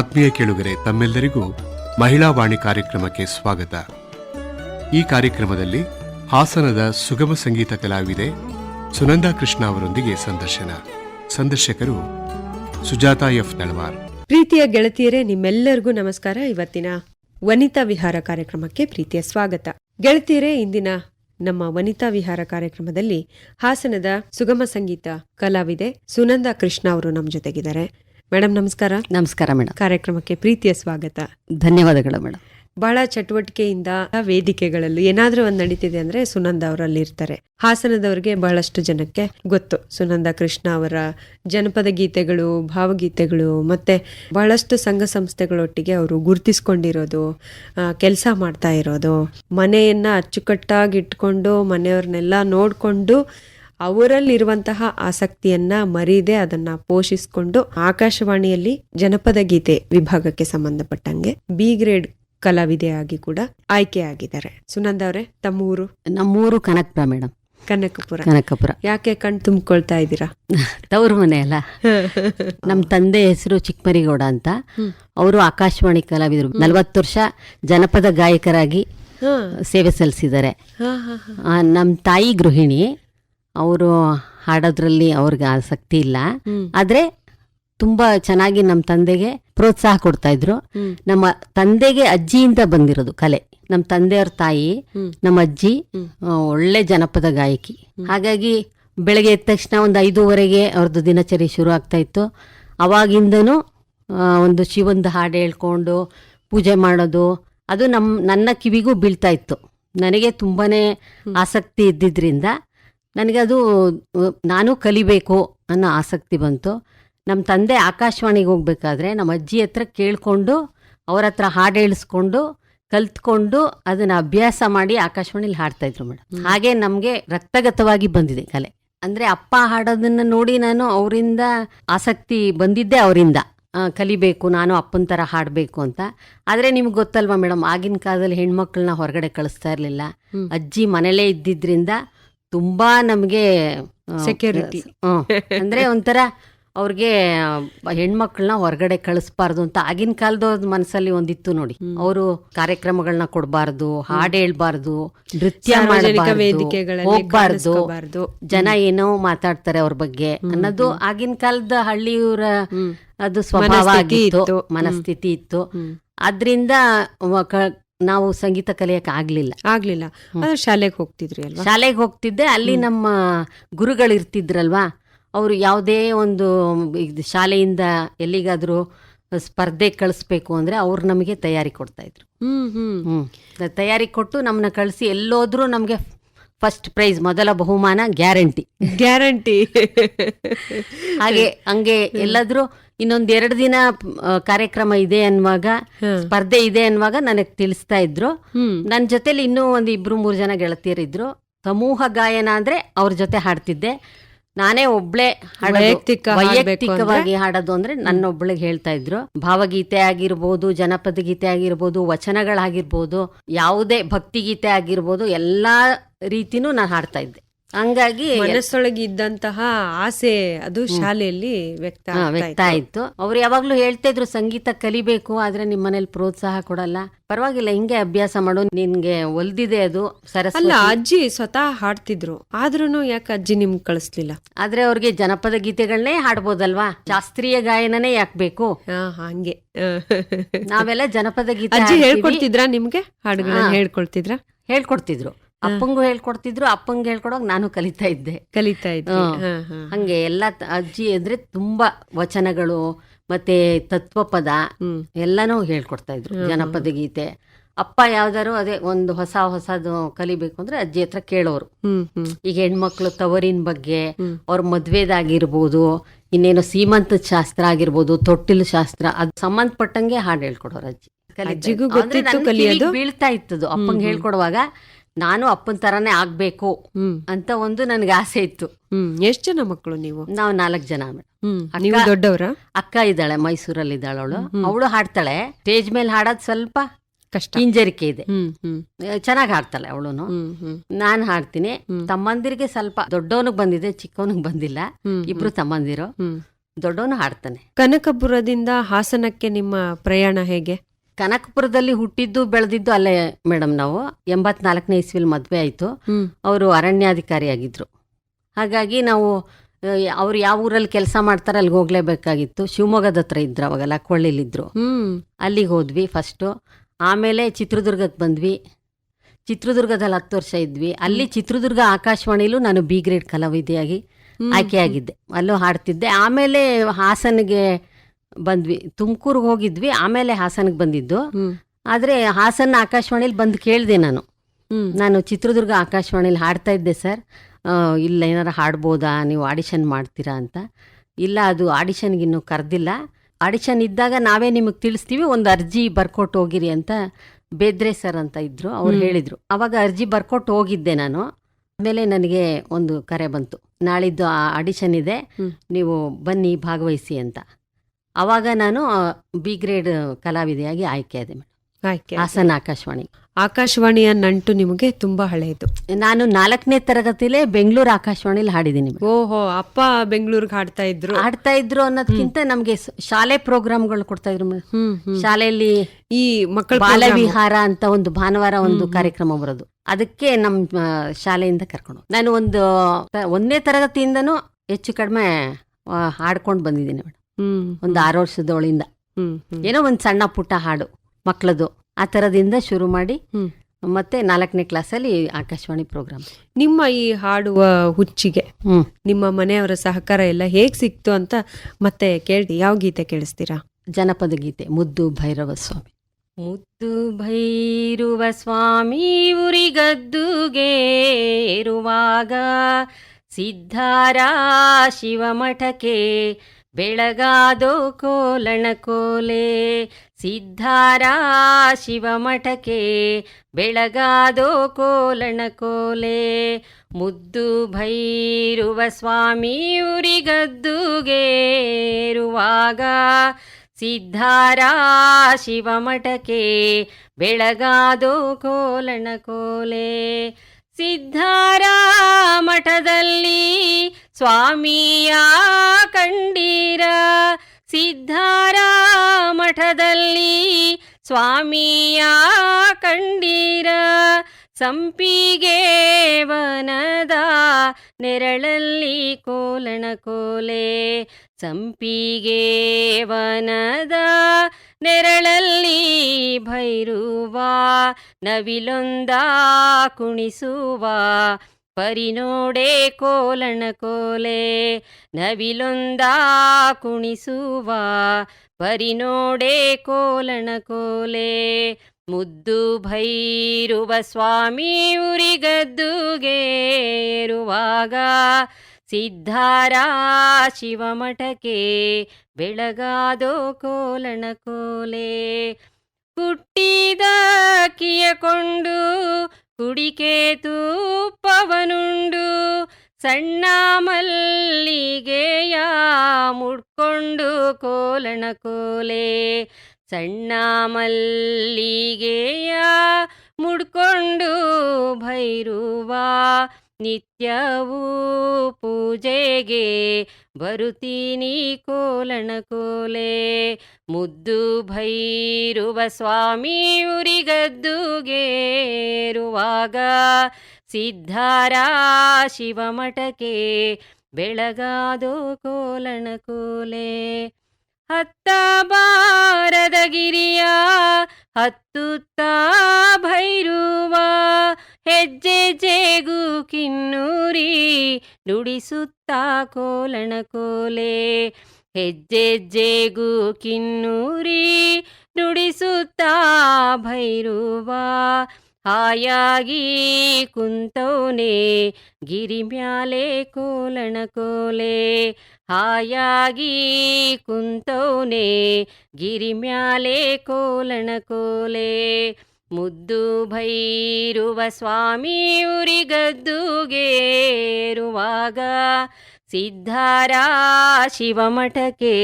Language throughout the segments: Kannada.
ಆತ್ಮೀಯ ಕೇಳುಗರೆ, ತಮ್ಮೆಲ್ಲರಿಗೂ ಮಹಿಳಾ ವಾಣಿ ಕಾರ್ಯಕ್ರಮಕ್ಕೆ ಸ್ವಾಗತ. ಈ ಕಾರ್ಯಕ್ರಮದಲ್ಲಿ ಹಾಸನದ ಸುಗಮ ಸಂಗೀತ ಕಲಾವಿದೆ ಸುನಂದಾ ಕೃಷ್ಣ ಅವರೊಂದಿಗೆ ಸಂದರ್ಶನ. ಸಂದರ್ಶಕರು ಸುಜಾತಾ ಎಫ್ ತಳವಾರ್. ಪ್ರೀತಿಯ ಗೆಳತಿಯರೇ, ನಿಮ್ಮೆಲ್ಲರಿಗೂ ನಮಸ್ಕಾರ. ಇವತ್ತಿನ ವನಿತಾ ವಿಹಾರ ಕಾರ್ಯಕ್ರಮಕ್ಕೆ ಪ್ರೀತಿಯ ಸ್ವಾಗತ. ಗೆಳತಿಯರೇ, ಇಂದಿನ ನಮ್ಮ ವನಿತಾ ವಿಹಾರ ಕಾರ್ಯಕ್ರಮದಲ್ಲಿ ಹಾಸನದ ಸುಗಮ ಸಂಗೀತ ಕಲಾವಿದೆ ಸುನಂದಾ ಕೃಷ್ಣ ಅವರು ನಮ್ಮ ಜೊತೆಗಿದ್ದಾರೆ. ಮೇಡಮ್ ನಮಸ್ಕಾರ. ನಮಸ್ಕಾರ ಮೇಡಮ್ ಕಾರ್ಯಕ್ರಮಕ್ಕೆ ಪ್ರೀತಿಯ ಸ್ವಾಗತ. ಧನ್ಯವಾದಗಳು ಮೇಡಮ್ ಬಹಳ ಚಟುವಟಿಕೆಯಿಂದ ವೇದಿಕೆಗಳಲ್ಲಿ ಏನಾದ್ರೂ ಒಂದ್ ನಡೀತಿದೆ ಅಂದ್ರೆ ಸುನಂದ ಅವರಲ್ಲಿ ಇರ್ತಾರೆ. ಹಾಸನದವರಿಗೆ ಬಹಳಷ್ಟು ಜನಕ್ಕೆ ಗೊತ್ತು. ಸುನಂದ ಕೃಷ್ಣ ಅವರ ಜನಪದ ಗೀತೆಗಳು ಭಾವಗೀತೆಗಳು ಮತ್ತೆ ಬಹಳಷ್ಟು ಸಂಘ ಸಂಸ್ಥೆಗಳೊಟ್ಟಿಗೆ ಅವರು ಗುರುತಿಸ್ಕೊಂಡಿರೋದು ಕೆಲಸ ಮಾಡ್ತಾ ಇರೋದು. ಮನೆಯನ್ನ ಅಚ್ಚುಕಟ್ಟಾಗಿ ಇಟ್ಕೊಂಡು ಮನೆಯವ್ರನ್ನೆಲ್ಲ ನೋಡ್ಕೊಂಡು ಅವರಲ್ಲಿರುವಂತಹ ಆಸಕ್ತಿಯನ್ನ ಮರೀದೆ ಅದನ್ನ ಪೋಷಿಸಿಕೊಂಡು ಆಕಾಶವಾಣಿಯಲ್ಲಿ ಜನಪದ ಗೀತೆ ವಿಭಾಗಕ್ಕೆ ಸಂಬಂಧಪಟ್ಟಂಗೆ ಬಿ ಗ್ರೇಡ್ ಕಲಾವಿದೆಯಾಗಿ ಕೂಡ ಆಯ್ಕೆಯಾಗಿದ್ದಾರೆ ಸುನಂದ ಅವರೇ ತಮ್ಮೂರು? ನಮ್ಮೂರು ಕನಕಪುರ ಮೇಡಮ್ ಕನಕಪುರ. ಕನಕಪುರ. ಯಾಕೆ ಕಣ್ ತುಂಬಿಕೊಳ್ತಾ ಇದ್ದೀರಾ? ತವರು ಮನೆ ಅಲ್ಲ. ನಮ್ಮ ತಂದೆ ಹೆಸರು ಚಿಕ್ಕಮರಿಗೌಡ ಅಂತ. ಅವರು ಆಕಾಶವಾಣಿ ಕಲಾವಿದರು. ನಲವತ್ತು ವರ್ಷ ಜನಪದ ಗಾಯಕರಾಗಿ ಸೇವೆ ಸಲ್ಲಿಸಿದ್ದಾರೆ. ನಮ್ಮ ತಾಯಿ ಗೃಹಿಣಿ. ಅವರು ಹಾಡೋದ್ರಲ್ಲಿ ಅವ್ರಿಗೆ ಆಸಕ್ತಿ ಇಲ್ಲ. ಆದ್ರೆ ತುಂಬಾ ಚೆನ್ನಾಗಿ ನಮ್ಮ ತಂದೆಗೆ ಪ್ರೋತ್ಸಾಹ ಕೊಡ್ತಾ ಇದ್ರು. ನಮ್ಮ ತಂದೆಗೆ ಅಜ್ಜಿಯಿಂದ ಬಂದಿರೋದು ಕಲೆ. ನಮ್ಮ ತಂದೆಯವ್ರ ತಾಯಿ ನಮ್ಮ ಅಜ್ಜಿ ಒಳ್ಳೆ ಜನಪದ ಗಾಯಕಿ. ಹಾಗಾಗಿ ಬೆಳಗ್ಗೆ ಎದ್ದ ತಕ್ಷಣ ಒಂದು ಐದೂವರೆಗೆ ಅವ್ರದ್ದು ದಿನಚರಿ ಶುರು ಆಗ್ತಾ ಇತ್ತು. ಅವಾಗಿಂದನೂ ಒಂದು ಶಿವಂದು ಹಾಡು ಹೇಳ್ಕೊಂಡು ಪೂಜೆ ಮಾಡೋದು ಅದು ನಮ್ಮ ನನ್ನ ಕಿವಿಗೂ ಬೀಳ್ತಾ ಇತ್ತು. ನನಗೆ ತುಂಬಾನೇ ಆಸಕ್ತಿ ಇದ್ದಿದ್ರಿಂದ ನನಗೆ ಅದು ನಾನು ಕಲಿಬೇಕು ಅನ್ನೋ ಆಸಕ್ತಿ ಬಂತು. ನಮ್ಮ ತಂದೆ ಆಕಾಶವಾಣಿಗೆ ಹೋಗ್ಬೇಕಾದ್ರೆ ನಮ್ಮ ಅಜ್ಜಿ ಹತ್ರ ಕೇಳಿಕೊಂಡು ಅವ್ರ ಹತ್ರ ಹಾಡು ಹೇಳಿಸ್ಕೊಂಡು ಕಲ್ತ್ಕೊಂಡು ಅದನ್ನ ಅಭ್ಯಾಸ ಮಾಡಿ ಆಕಾಶವಾಣಿಲಿ ಹಾಡ್ತಾಯಿದ್ರು ಮೇಡಮ್ ಹಾಗೆ ನಮಗೆ ರಕ್ತಗತವಾಗಿ ಬಂದಿದೆ ಕಲೆ. ಅಂದ್ರೆ ಅಪ್ಪ ಹಾಡೋದನ್ನ ನೋಡಿ ನಾನು ಅವರಿಂದ ಆಸಕ್ತಿ ಬಂದಿದ್ದೆ ಅವರಿಂದ. ಕಲಿಬೇಕು ನಾನು ಅಪ್ಪನ ಥರ ಹಾಡಬೇಕು ಅಂತ. ಆದರೆ ನಿಮ್ಗೆ ಗೊತ್ತಲ್ವಾ ಮೇಡಮ್ ಆಗಿನ ಕಾಲದಲ್ಲಿ ಹೆಣ್ಮಕ್ಳನ್ನ ಹೊರಗಡೆ ಕಳಿಸ್ತಾ ಇರಲಿಲ್ಲ. ಅಜ್ಜಿ ಮನೇಲೇ ಇದ್ದಿದ್ರಿಂದ ತುಂಬಾ ನಮಗೆ ಸೆಕ್ಯೂರಿಟಿ ಅಂದ್ರೆ ಒಂಥರ ಅವ್ರಿಗೆ ಹೆಣ್ಮಕ್ಳನ್ನ ಹೊರಗಡೆ ಕಳಿಸ್ಬಾರ್ದು ಅಂತ ಆಗಿನ ಕಾಲದ ಮನಸ್ಸಲ್ಲಿ ಒಂದಿತ್ತು ನೋಡಿ. ಅವರು ಕಾರ್ಯಕ್ರಮಗಳನ್ನ ಕೊಡಬಾರ್ದು ಹಾಡು ಹೇಳ್ಬಾರ್ದು ನೃತ್ಯ ಹೋಗ್ಬಾರ್ದು ಜನ ಏನೋ ಮಾತಾಡ್ತಾರೆ ಅವ್ರ ಬಗ್ಗೆ ಅನ್ನೋದು ಆಗಿನ ಕಾಲದ ಹಳ್ಳಿಯವರ ಅದು ಸ್ವಭಾವ ಮನಸ್ಥಿತಿ ಆಗಿತ್ತು ಇತ್ತು. ಮನಸ್ಥಿತಿ ಇತ್ತು. ಹ್ಮ್. ನಾವು ಸಂಗೀತ ಕಲಿಯಕ್ಕೆ ಆಗ್ಲಿಲ್ಲ. ಆಗ್ಲಿಲ್ಲ. ಶಾಲೆಗೆ ಹೋಗ್ತಿದ್ರಿ ಅಲ್ವಾ? ಶಾಲೆಗೆ ಹೋಗ್ತಿದ್ದೆ. ಅಲ್ಲಿ ನಮ್ಮ ಗುರುಗಳು ಇರ್ತಿದ್ರಲ್ವಾ ಅವರು ಯಾವುದೇ ಒಂದು ಶಾಲೆಯಿಂದ ಎಲ್ಲಿಗಾದ್ರೂ ಸ್ಪರ್ಧೆ ಕಳಿಸ್ಬೇಕು ಅಂದ್ರೆ ಅವ್ರು ನಮಗೆ ತಯಾರಿ ಕೊಡ್ತಾ ಇದ್ರು. ಹ್ಮ್ ಹ್ಮ್. ಹ್ಮ್. ತಯಾರಿ ಕೊಟ್ಟು ನಮ್ಮನ್ನ ಕಳಿಸಿ ಎಲ್ಲೋದ್ರೂ ನಮಗೆ ಫಸ್ಟ್ ಪ್ರೈಸ್ ಮೊದಲ ಬಹುಮಾನ ಗ್ಯಾರಂಟಿ. ಗ್ಯಾರಂಟಿ. ಹಾಗೆ ಹಂಗೆ ಎಲ್ಲಾದ್ರೂ ಇನ್ನೊಂದು ಎರಡು ದಿನ ಕಾರ್ಯಕ್ರಮ ಇದೆ ಅನ್ನುವಾಗ ಸ್ಪರ್ಧೆ ಇದೆ ಅನ್ನುವಾಗ ನನಗೆ ತಿಳಿಸ್ತಾ ಇದ್ರು. ನನ್ನ ಜೊತೆಲಿ ಇನ್ನೂ ಒಂದು ಇಬ್ರು ಮೂರು ಜನ ಗೆಳತಿಯರಿದ್ರು. ಸಮೂಹ ಗಾಯನ ಅಂದ್ರೆ ಅವ್ರ ಜೊತೆ ಹಾಡ್ತಿದ್ದೆ. ನಾನೇ ಒಬ್ಳೆ. ವೈಯಕ್ತಿಕ ವೈಯಕ್ತಿಕವಾಗಿ ಹಾಡೋದು ಅಂದ್ರೆ ನನ್ನ ಒಬ್ಳಿಗೆ ಹೇಳ್ತಾ ಇದ್ರು. ಭಾವಗೀತೆ ಆಗಿರ್ಬೋದು ಜನಪದ ಗೀತೆ ಆಗಿರ್ಬೋದು ವಚನಗಳಾಗಿರ್ಬೋದು ಯಾವುದೇ ಭಕ್ತಿ ಗೀತೆ ಆಗಿರ್ಬೋದು ಎಲ್ಲಾ ರೀತಿನೂ ನಾನು ಹಾಡ್ತಾ ಇದ್ದೆ. ಹಂಗಾಗಿ ಮನಸ್ಸೊಳಗೆ ಇದ್ದಂತಹ ಆಸೆ ಅದು ಶಾಲೆಯಲ್ಲಿ ವ್ಯಕ್ತ ವ್ಯಕ್ತ ಇತ್ತು. ಆಯ್ತು. ಅವ್ರು ಯಾವಾಗ್ಲೂ ಹೇಳ್ತಾ ಇದ್ರು ಸಂಗೀತ ಕಲಿಬೇಕು ಆದ್ರೆ ನಿಮ್ ಮನೇಲಿ ಪ್ರೋತ್ಸಾಹ ಕೊಡಲ್ಲ. ಪರವಾಗಿಲ್ಲ ಹಿಂಗೆ ಅಭ್ಯಾಸ ಮಾಡೋ ನಿನ್ಗೆ ಒಲ್ದಿದೆ ಅದು ಅಲ್ಲ ಅಜ್ಜಿ ಸ್ವತಃ ಹಾಡ್ತಿದ್ರು. ಆದ್ರೂನು ಯಾಕೆ ಅಜ್ಜಿ ನಿಮ್ ಕಳಿಸ್ಲಿಲ್ಲ? ಆದ್ರೆ ಅವ್ರಿಗೆ ಜನಪದ ಗೀತೆಗಳನ್ನೇ ಹಾಡ್ಬೋದಲ್ವಾ? ಶಾಸ್ತ್ರೀಯ ಗಾಯನನೇ ಯಾಕೆ ಬೇಕು? ಹಂಗೆ. ನಾವೆಲ್ಲ ಜನಪದ ಗೀತೆ ಅಜ್ಜಿ. ಹೇಳ್ಕೊಡ್ತಿದ್ರಾ ನಿಮ್ಗೆ? ಹಾಡುಗಳನ್ನ ಹೇಳ್ಕೊಡ್ತಿದ್ರಾ? ಹೇಳ್ಕೊಡ್ತಿದ್ರು. ಅಪ್ಪಂಗೂ ಹೇಳ್ಕೊಡ್ತಿದ್ರು ಅಪ್ಪಂಗೆ ಹೇಳ್ಕೊಡೋಕ್ ನಾನು ಕಲಿತಾ ಇದ್ದೆ. ಕಲಿತಾ ಇದ್ದೆ. ಹಂಗೆ ಎಲ್ಲ ಅಜ್ಜಿ ಅಂದ್ರೆ ತುಂಬಾ ವಚನಗಳು ಮತ್ತೆ ತತ್ವಪದ ಪದ ಎಲ್ಲನೂ ಹೇಳ್ಕೊಡ್ತಾ ಇದ್ರು. ಜನಪದ ಗೀತೆ. ಅಪ್ಪ ಯಾವ್ದಾರು ಅದೇ ಒಂದು ಹೊಸ ಹೊಸದು ಕಲಿಬೇಕು ಅಂದ್ರೆ ಅಜ್ಜಿ ಹತ್ರ ಕೇಳೋರು. ಈಗ ಹೆಣ್ಮಕ್ಳು ತವರಿನ ಬಗ್ಗೆ. ಅವ್ರ ಮದ್ವೆದಾಗಿರ್ಬೋದು ಇನ್ನೇನು ಸೀಮಂತ ಶಾಸ್ತ್ರ ಆಗಿರ್ಬೋದು ತೊಟ್ಟಿಲು ಶಾಸ್ತ್ರ ಅದ್ ಸಂಬಂಧಪಟ್ಟಂಗೆ ಹಾಡು ಹೇಳ್ಕೊಡೋರು ಅಜ್ಜಿ. ಬೀಳ್ತಾ ಇತ್ತದು. ಅಪ್ಪಂಗೆ ಹೇಳ್ಕೊಡುವಾಗ ನಾನು ಅಪ್ಪನ ತರಾನೇ ಆಗ್ಬೇಕು ಹ್ಮ್. ಅಂತ ಒಂದು ನನಗೆ ಆಸೆ ಇತ್ತು. ಹ್ಮ್. ಎಷ್ಟ್ ಜನ ಮಕ್ಕಳು ನೀವು? ನಾವು ನಾಲ್ಕು ಜನ ಮೇಡಮ್ ಹ್ಮ್. ಅಕ್ಕ- ನೀವು ದೊಡ್ಡವರ? ಅಕ್ಕ ಇದ್ದಾಳೆ ಮೈಸೂರಲ್ಲಿ ಇದ್ದಾಳೆ ಅವಳು. ಅವಳು ಹಾಡ್ತಾಳೆ. ಸ್ಟೇಜ್ ಮೇಲೆ ಹಾಡೋದ್ ಸ್ವಲ್ಪ ಕಷ್ಟ. ಹಿಂಜರಿಕೆ ಇದೆ. ಹ್ಮ್ ಹ್ಮ್. ಚೆನ್ನಾಗಿ ಹಾಡ್ತಾಳೆ ಅವಳುನು. ಹ್ಮ್ ಹ್ಮ್. ನಾನ್ ಹಾಡ್ತೀನಿ. ತಮ್ಮಂದಿರಿಗೆ ಸ್ವಲ್ಪ ದೊಡ್ಡವನಿಗೆ ಬಂದಿದೆ ಚಿಕ್ಕವನಿಗೆ ಬಂದಿಲ್ಲ. ಇಬ್ರು ತಮ್ಮಂದಿರು. ದೊಡ್ಡವನು ಹಾಡ್ತಾನೆ. ಕನಕಪುರದಿಂದ ಹಾಸನಕ್ಕೆ ನಿಮ್ಮ ಪ್ರಯಾಣ ಹೇಗೆ? ಕನಕಪುರದಲ್ಲಿ ಹುಟ್ಟಿದ್ದು ಬೆಳೆದಿದ್ದು ಅಲ್ಲೇ ಮೇಡಮ್ ನಾವು. ಎಂಬತ್ನಾಲ್ಕನೇ ಇಸ್ವಿಲ್ ಮದುವೆ ಆಯಿತು. ಅವರು ಅರಣ್ಯಾಧಿಕಾರಿ ಆಗಿದ್ರು. ಹಾಗಾಗಿ ನಾವು ಅವ್ರು ಯಾವ ಊರಲ್ಲಿ ಕೆಲಸ ಮಾಡ್ತಾರೆ ಅಲ್ಲಿಗೆ ಹೋಗ್ಲೇಬೇಕಾಗಿತ್ತು. ಶಿವಮೊಗ್ಗದ ಹತ್ರ ಇದ್ರು ಅವಾಗ ಲಕ್ಕೊಳ್ಳಿಲಿದ್ರು ಅಲ್ಲಿಗೆ ಹೋದ್ವಿ ಫಸ್ಟು. ಆಮೇಲೆ ಚಿತ್ರದುರ್ಗಕ್ಕೆ ಬಂದ್ವಿ. ಚಿತ್ರದುರ್ಗದಲ್ಲಿ ಹತ್ತು ವರ್ಷ ಇದ್ವಿ. ಅಲ್ಲಿ ಚಿತ್ರದುರ್ಗ ಆಕಾಶವಾಣಿಲೂ ನಾನು ಬಿ ಗ್ರೇಡ್ ಕಲಾವಿದೆಯಾಗಿ ಆಯ್ಕೆ ಆಯ್ಕೆಯಾಗಿದ್ದೆ. ಅಲ್ಲೂ ಹಾಡ್ತಿದ್ದೆ. ಆಮೇಲೆ ಹಾಸನಿಗೆ ಬಂದ್ವಿ. ತುಮಕೂರ್ಗೆ ಹೋಗಿದ್ವಿ ಆಮೇಲೆ ಹಾಸನಿಗೆ ಬಂದಿದ್ದು. ಆದರೆ ಹಾಸನ ಆಕಾಶವಾಣಿಲಿ ಬಂದು ಕೇಳಿದೆ ನಾನು. ನಾನು ಚಿತ್ರದುರ್ಗ ಆಕಾಶವಾಣಿಲಿ ಹಾಡ್ತಾ ಇದ್ದೆ ಸರ್. ಇಲ್ಲ ಏನಾರು ಹಾಡ್ಬೋದಾ ನೀವು ಆಡಿಷನ್ ಮಾಡ್ತೀರಾ ಅಂತ. ಇಲ್ಲ ಅದು ಆಡಿಷನ್ಗೆ ಇನ್ನೂ ಕರೆದಿಲ್ಲ. ಆಡಿಷನ್ ಇದ್ದಾಗ ನಾವೇ ನಿಮಗೆ ತಿಳಿಸ್ತೀವಿ ಒಂದು ಅರ್ಜಿ ಬರ್ಕೊಟ್ಟು ಹೋಗಿರಿ ಅಂತ ಬೇದ್ರೆ ಸರ್ ಅಂತ ಇದ್ರು. ಅವ್ರು ಹೇಳಿದರು ಹೇಳಿದ್ರು. ಅವಾಗ ಅರ್ಜಿ ಬರ್ಕೊಟ್ಟು ಹೋಗಿದ್ದೆ ನಾನು. ಆಮೇಲೆ ನನಗೆ ಒಂದು ಕರೆ ಬಂತು. ನಾಳಿದ್ದು ಆಡಿಷನ್ ಇದೆ. ನೀವು ಬನ್ನಿ ಭಾಗವಹಿಸಿ ಅಂತ. ಅವಾಗ ನಾನು ಬಿ ಗ್ರೇಡ್ ಕಲಾವಿದೆಯಾಗಿ ಆಯ್ಕೆಯಾದೆ ಮೇಡಮ್ ಆಯ್ಕೆ ಹಾಸನ ಆಕಾಶವಾಣಿ. ಆಕಾಶವಾಣಿಯ ನಂಟು ನಿಮಗೆ ತುಂಬಾ ಹಳೆಯದು. ನಾನು ನಾಲ್ಕನೇ ತರಗತಿಲೇ ಬೆಂಗಳೂರು ಆಕಾಶವಾಣಿಲಿ ಹಾಡಿದ್ದೀನಿ. ಓಹೋ ಅಪ್ಪ ಬೆಂಗಳೂರಿಗೆ ಹಾಡ್ತಾ ಇದ್ರು. ಹಾಡ್ತಾ ಇದ್ರು ಅನ್ನೋದಕ್ಕಿಂತ ನಮ್ಗೆ ಶಾಲೆ ಪ್ರೋಗ್ರಾಮ್ಗಳು ಕೊಡ್ತಾ ಇದ್ರು ಶಾಲೆಯಲ್ಲಿ ಈ ಮಕ್ಕಳ ಬಾಲ ವಿಹಾರ ಅಂತ ಒಂದು ಭಾನುವಾರ ಒಂದು ಕಾರ್ಯಕ್ರಮ ಬರೋದು. ಅದಕ್ಕೆ ನಮ್ಮ ಆ, ಶಾಲೆಯಿಂದ ಕರ್ಕೊಂಡು ನಾನು ಒಂದು ಒಂದನೇ ತರಗತಿಯಿಂದನೂ ಹೆಚ್ಚು ಕಡಿಮೆ ಹಾಡ್ಕೊಂಡು ಬಂದಿದ್ದೀನಿ ಮೇಡಮ್ ಒಂದು ಆರು ವರ್ಷದೊಳಿಂದ ಏನೋ ಒಂದು ಸಣ್ಣ ಪುಟ್ಟ ಹಾಡು ಮಕ್ಕಳದು ಆ ಥರದಿಂದ ಶುರು ಮಾಡಿ ಹ್ಮ್. ಮತ್ತೆ ನಾಲ್ಕನೇ ಕ್ಲಾಸಲ್ಲಿ ಆಕಾಶವಾಣಿ ಪ್ರೋಗ್ರಾಮ್ ನಿಮ್ಮ ಈ ಹಾಡುವ ಹುಚ್ಚಿಗೆ ಹ್ಮ್. ನಿಮ್ಮ ಮನೆಯವರ ಸಹಕಾರ ಎಲ್ಲ ಹೇಗೆ ಸಿಕ್ತು ಅಂತ ಮತ್ತೆ ಕೇಳಿ ಯಾವ ಗೀತೆ ಕೇಳಿಸ್ತೀರಾ? ಜನಪದ ಗೀತೆ ಮುದ್ದು ಭೈರವ ಸ್ವಾಮಿ. ಮುದ್ದು ಭೈರುವ ಸ್ವಾಮಿ ಉರಿಗದ್ದುಗೆ ಇರುವಾಗ ಸಿದ್ಧಾರ ಶಿವಮಠಕ್ಕೆ ಬೆಳಗಾದೋ ಕೋಲಣ ಕೋಲೆ, ಸಿದ್ಧಾರ ಶಿವಮಠಕ್ಕೆ ಬೆಳಗಾದೋ ಕೋಲಣ ಕೋಲೆ. ಮುದ್ದು ಭೈರುವ ಸ್ವಾಮಿ ಉರಿಗದ್ದುಗೇರುವಾಗ ಸಿದ್ಧಾರ ಶಿವಮಠಕ್ಕೆ ಬೆಳಗಾದೋ ಕೋಲಣ ಕೋಲೆ. ಸಿದ್ಧಾರ ಮಠದಲ್ಲಿ ಸ್ವಾಮಿಯ ಕಂಡೀರ. ಸಿದ್ಧಾರ ಮಠದಲ್ಲಿ ಸ್ವಾಮಿಯ ಕಂಡೀರ. ಸಂಪಿಗೆ ವನದ ನೆರಳಲ್ಲಿ ಕೋಲಣ ಕೋಲೆ ಸಂಪಿಗೆ ವನದ ನೆರಳಲ್ಲಿ ಭೈರುವ, ನವಿಲೊಂದ ಕುಣಿಸುವ, ಪರಿನೋಡೆ ಕೋಲಣ ಕೋಲೆ, ನವಿಲೊಂದ ಕುಣಿಸುವ, ಪರಿನೋಡೆ ಕೋಲಣ ಕೋಲೆ, ಮುದ್ದು ಭೈರುವ ಸ್ವಾಮಿ ಉರಿಗದ್ದುಗೆ ಇರುವಾಗ ಸಿದ್ಧಾರ ಶಿವಮಠಕ್ಕೆ ಬೆಳಗಾದೋ ಕೋಲಣ ಕೋಲೆ. ಹುಟ್ಟಿದ ಕಿಯಕೊಂಡು ಕುಡಿಕೆ ತೂಪವನುಂಡು ಸಣ್ಣ ಮಲ್ಲಿಗೆಯ ಮುಡ್ಕೊಂಡು ಕೋಲಣ ಕೋಲೆ. ಸಣ್ಣ ಮಲ್ಲಿಗೆಯ ಮುಡ್ಕೊಂಡು ಭೈರುವ ನಿತ್ಯವೂ ಪೂಜೆಗೆ ಬರುತ್ತೀನಿ ಕೋಲಣ ಕೋಲೆ. ಮುದ್ದು ಭೈರುವ ಸ್ವಾಮಿ ಉರಿಗದ್ದುಗೇರುವಾಗ ಸಿದ್ಧಾರ ಶಿವಮಠಕ್ಕೆ ಬೆಳಗಾದೋ ಕೋಲಣ ಕೋಲೆ. ಹತ್ತ ಬಾರದ ಗಿರಿಯ, ಹತ್ತುತ್ತ ಭೈರುವ, ಹೆಜ್ಜೆ ಜೇಗು ಕಿನ್ನೂರಿ, ನುಡಿಸುತ್ತಾ ಕೋಲಣ ಕೋಲೆ. ಹೆಜ್ಜೆ ಜೇಗು ಕಿನ್ನೂರಿ, ನುಡಿಸುತ್ತ ಭೈರುವ ಹಾಯಾಗಿ ಕುಂತವನೆ ಗಿರಿ ಮ್ಯಾಲೆ ಕೋಲಣ ಕೋಲೆ ಹಾಯಾಗಿ ಕುಂತವನೆ ಗಿರಿ ಮ್ಯಾಲೆ ಕೋಲಣ ಕೋಲೆ ಮುದ್ದು ಭೈರುವ ಸ್ವಾಮಿ ಉರಿಗದ್ದುಗೆ ಇರುವಾಗ ಸಿದ್ಧಾರ ಶಿವಮಠಕ್ಕೆ